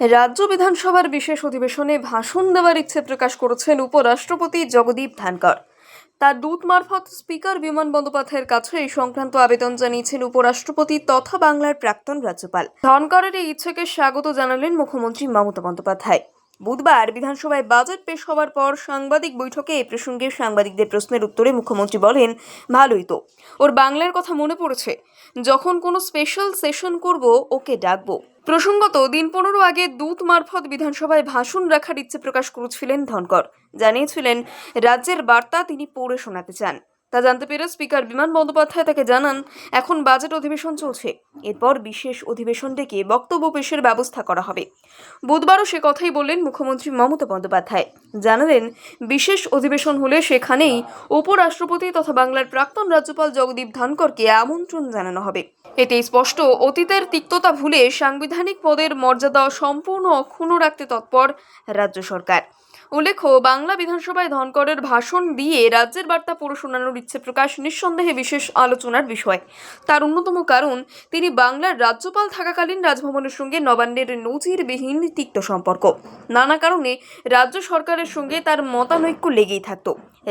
রাজ্য বিধানসভার বিশেষ অধিবেশনে ভাষণ দেওয়ার ইচ্ছে প্রকাশ করেছেন উপরাষ্ট্রপতি জগদীপ ধানকর তার দূত মারফত স্পিকার বিমান বন্দ্যোপাধ্যায়ের কাছে এই সংক্রান্ত আবেদন জানিয়েছেন উপরাষ্ট্রপতি তথা বাংলার প্রাক্তন রাজ্যপাল। ধনকরের এই ইচ্ছেকে স্বাগত জানালেন মুখ্যমন্ত্রী মমতা বন্দ্যোপাধ্যায়। বুধবার বিধানসভায় বাজেট পেশ হওয়ার পর সাংবাদিক বৈঠকে এ প্রসঙ্গে সাংবাদিকদের প্রশ্নের উত্তরে মুখ্যমন্ত্রী বলেন, ভালোই তো। ওর বাংলার কথা মনে পড়েছে। যখন কোনো স্পেশাল সেশন করব, ওকে ডাকবো। প্রসঙ্গত, দিন পনেরো আগে দূত মারফত বিধানসভায় ভাষণ রাখার ইচ্ছে প্রকাশ করেছিলেন ধনকর। জানিয়েছিলেন, রাজ্যের বার্তা তিনি পড়ে শোনাতে চান। তা জানতে পেরে স্পিকার বিমান বন্দ্যোপাধ্যায় তাকে জানান, এখন বাজেট অধিবেশন চলছে। এরপর বিশেষ অধিবেশন ডেকে বক্তব্য পেশের ব্যবস্থা করা হবে। বুধবারও সে কথাই বললেন মুখ্যমন্ত্রী মমতা বন্দ্যোপাধ্যায়। জানালেন, বিশেষ অধিবেশন হলে সেখানেই উপরাষ্ট্রপতি তথা বাংলার প্রাক্তন রাজ্যপাল জগদীপ ধনকরকে আমন্ত্রণ জানানো হবে। এতে স্পষ্ট, অতীতের তিক্ততা ভুলে সাংবিধানিক পদের মর্যাদা সম্পূর্ণ অক্ষুণ্ণ রাখতে তৎপর রাজ্য সরকার। উল্লেখ্য, বাংলা বিধানসভায় ধনকরের ভাষণ দিয়ে রাজ্যের বার্তা পড়ে শোনানোর ইচ্ছে প্রকাশ নিঃসন্দেহে বিশেষ আলোচনার বিষয়। তার অন্যতম কারণ, তিনি বাংলার রাজ্যপাল থাকাকালীন রাজভবনের সঙ্গে নবান্নের নজিরবিহীন তিক্ত সম্পর্ক। নানা কারণে রাজ্য সরকারের সঙ্গে তার মতানৈক্য লেগেই থাকত।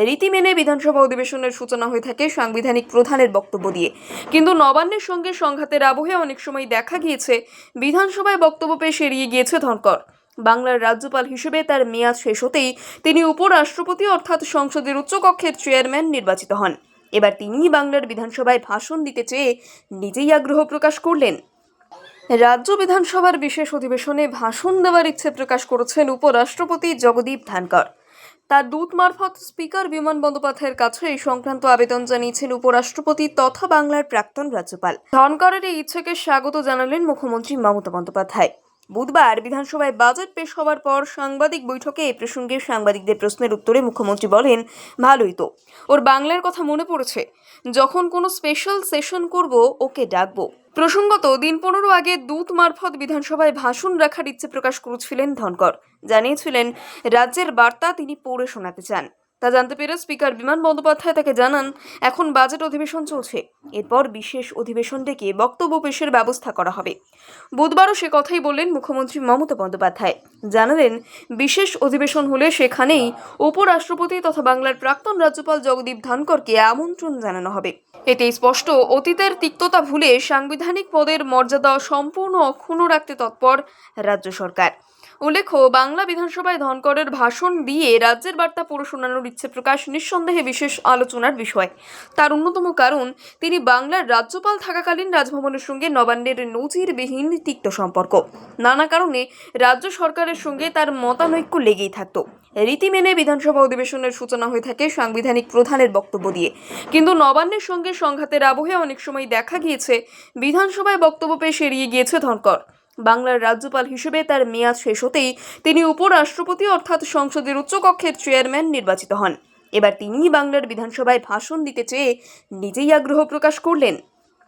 রীতি মেনে বিধানসভা অধিবেশনের সূচনা হয়ে থাকে সাংবিধানিক প্রধানের বক্তব্য দিয়ে। কিন্তু নবান্নের সঙ্গে সংঘাতের আবহে অনেক সময় দেখা গিয়েছে, বিধানসভায় বক্তব্য পেশ এড়িয়ে গিয়েছে ধনকর। বাংলার রাজ্যপাল হিসেবে তার মেয়াদ শেষ হতেই তিনি উপরাষ্ট্রপতি অর্থাৎ সংসদের উচ্চকক্ষের চেয়ারম্যান নির্বাচিত হন। এবার তিনি বাংলার বিধানসভায় ভাষণ দিতে চেয়ে নিজেই আগ্রহ প্রকাশ করলেন। রাজ্য বিধানসভার বিশেষ অধিবেশনে ভাষণ দেওয়ার ইচ্ছে প্রকাশ করেছেন উপরাষ্ট্রপতি জগদীপ ধানকর তার দূত মারফত স্পিকার বিমান বন্দ্যোপাধ্যায়ের কাছে এই সংক্রান্ত আবেদন জানিয়েছেন উপরাষ্ট্রপতি তথা বাংলার প্রাক্তন রাজ্যপাল। ধনকরের এই ইচ্ছেকে স্বাগত জানালেন মুখ্যমন্ত্রী মমতা বন্দ্যোপাধ্যায়। বুধবার বিধানসভায় বাজেট পেশ হওয়ার পর সাংবাদিক বৈঠকে এ প্রসঙ্গে সাংবাদিকদের প্রশ্নের উত্তরে মুখ্যমন্ত্রী বলেন, ভালোই তো। ওর বাংলার কথা মনে পড়েছে। যখন কোনো স্পেশাল সেশন করব, ওকে ডাকবো। প্রসঙ্গত, দিন পনেরো আগে দূত মারফত বিধানসভায় ভাষণ রাখার ইচ্ছে প্রকাশ করেছিলেন ধনকর। জানিয়েছিলেন, রাজ্যের বার্তা তিনি পড়ে শোনাতে চান। তা জানতে পেরে স্পিকার বিমান বন্দ্যোপাধ্যায় তাকে জানান, এখন বাজেট অধিবেশন চলছে। এরপর বিশেষ অধিবেশন ডেকে বক্তব্য পেশের ব্যবস্থা করা হবে। বুধবারও সে কথাই বললেন মুখ্যমন্ত্রী মমতা বন্দ্যোপাধ্যায়। জানালেন, বিশেষ অধিবেশন হলে সেখানেই উপরাষ্ট্রপতি তথা বাংলার প্রাক্তন রাজ্যপাল জগদীপ ধনকরকে আমন্ত্রণ জানানো হবে। এতে স্পষ্ট, অতীতের তিক্ততা ভুলে সাংবিধানিক পদের মর্যাদা সম্পূর্ণ অক্ষুণ্ণ রাখতে তৎপর রাজ্য সরকার। উল্লেখ্য, বাংলা বিধানসভায় ধনকরের ভাষণ দিয়ে রাজ্যের বার্তা পুরো শোনানোর ইচ্ছে প্রকাশ নিঃসন্দেহে বিশেষ আলোচনার বিষয়। তার অন্যতম কারণ, তিনি বাংলার রাজ্যপাল থাকাকালীন রাজভবনের সঙ্গে নবান্নের নজিরবিহীন তিক্ত সম্পর্ক। নানা কারণে রাজ্য সরকারের সঙ্গে তার মতানৈক্য লেগেই থাকত। রীতি মেনে বিধানসভা অধিবেশনের সূচনা হয়ে থাকে সাংবিধানিক প্রধানের বক্তব্য দিয়ে। কিন্তু নবান্নের সঙ্গে সংঘাতের আবহে অনেক সময় দেখা গিয়েছে, বিধানসভায় বক্তব্য পেশ এড়িয়ে গিয়েছে ধনকর। বাংলার রাজ্যপাল হিসেবে তার মেয়াদ শেষ হতেই তিনি উপরাষ্ট্রপতি অর্থাৎ সংসদের উচ্চকক্ষের চেয়ারম্যান নির্বাচিত হন। এবার তিনি বাংলার বিধানসভায় ভাষণ দিতে চেয়ে নিজেই আগ্রহ প্রকাশ করলেন।